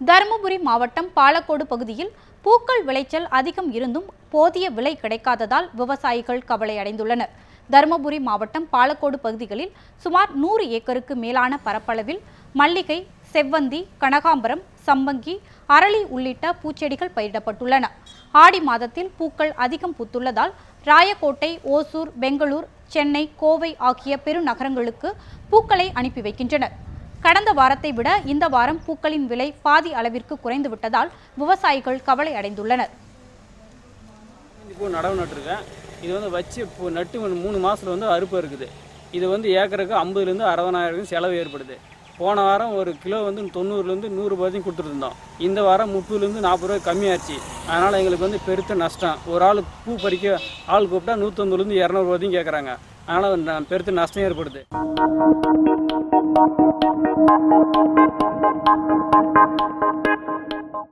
தருமபுரி மாவட்டம் பாலக்கோடு பகுதியில் பூக்கள் விளைச்சல் அதிகம் இருந்தும் போதிய விலை கிடைக்காததால் விவசாயிகள் கவலை அடைந்துள்ளனர். தருமபுரி மாவட்டம் பாலக்கோடு பகுதிகளில் சுமார் நூறு ஏக்கருக்கு மேலான பரப்பளவில் மல்லிகை செவ்வந்தி கனகாம்பரம் சம்பங்கி அரளி உள்ளிட்ட பூச்செடிகள் பயிரிடப்பட்டுள்ளன. ஆடி மாதத்தில் பூக்கள் அதிகம் பூத்துள்ளதால் ராயக்கோட்டை ஓசூர் பெங்களூர் சென்னை கோவை ஆகிய பெருநகரங்களுக்கு பூக்களை அனுப்பி வைக்கின்றனர். கடந்த வாரத்தை விட இந்த வாரம் பூக்களின் விலை பாதி அளவிற்கு குறைந்து விட்டதால் விவசாயிகள் கவலை அடைந்துள்ளனர். பூ நடவு நட்டுருக்கேன். இது வந்து வச்சு இப்போ நட்டு மூணு மாதத்தில் வந்து அறுப்பு இருக்குது. இது வந்து ஏக்கருக்கு ஐம்பதுலேருந்து அறுபதாயிரம் செலவு ஏற்படுது. போன வாரம் ஒரு கிலோ வந்து தொண்ணூறுலேருந்து நூறு ரூபாய்க்கும் கொடுத்துருந்தோம். இந்த வாரம் முப்பதுலேருந்து நாற்பது ரூபாய் கம்மியாச்சு. அதனால் எங்களுக்கு வந்து பெருத்த நஷ்டம். ஒரு ஆள் பூ பறிக்க ஆள் கூப்பிட்டா நூற்றம்பதுலேருந்து இரநூறுபாய்க்கும் கேட்குறாங்க. அதனால் பெருத்த நஷ்டம் ஏற்படுது.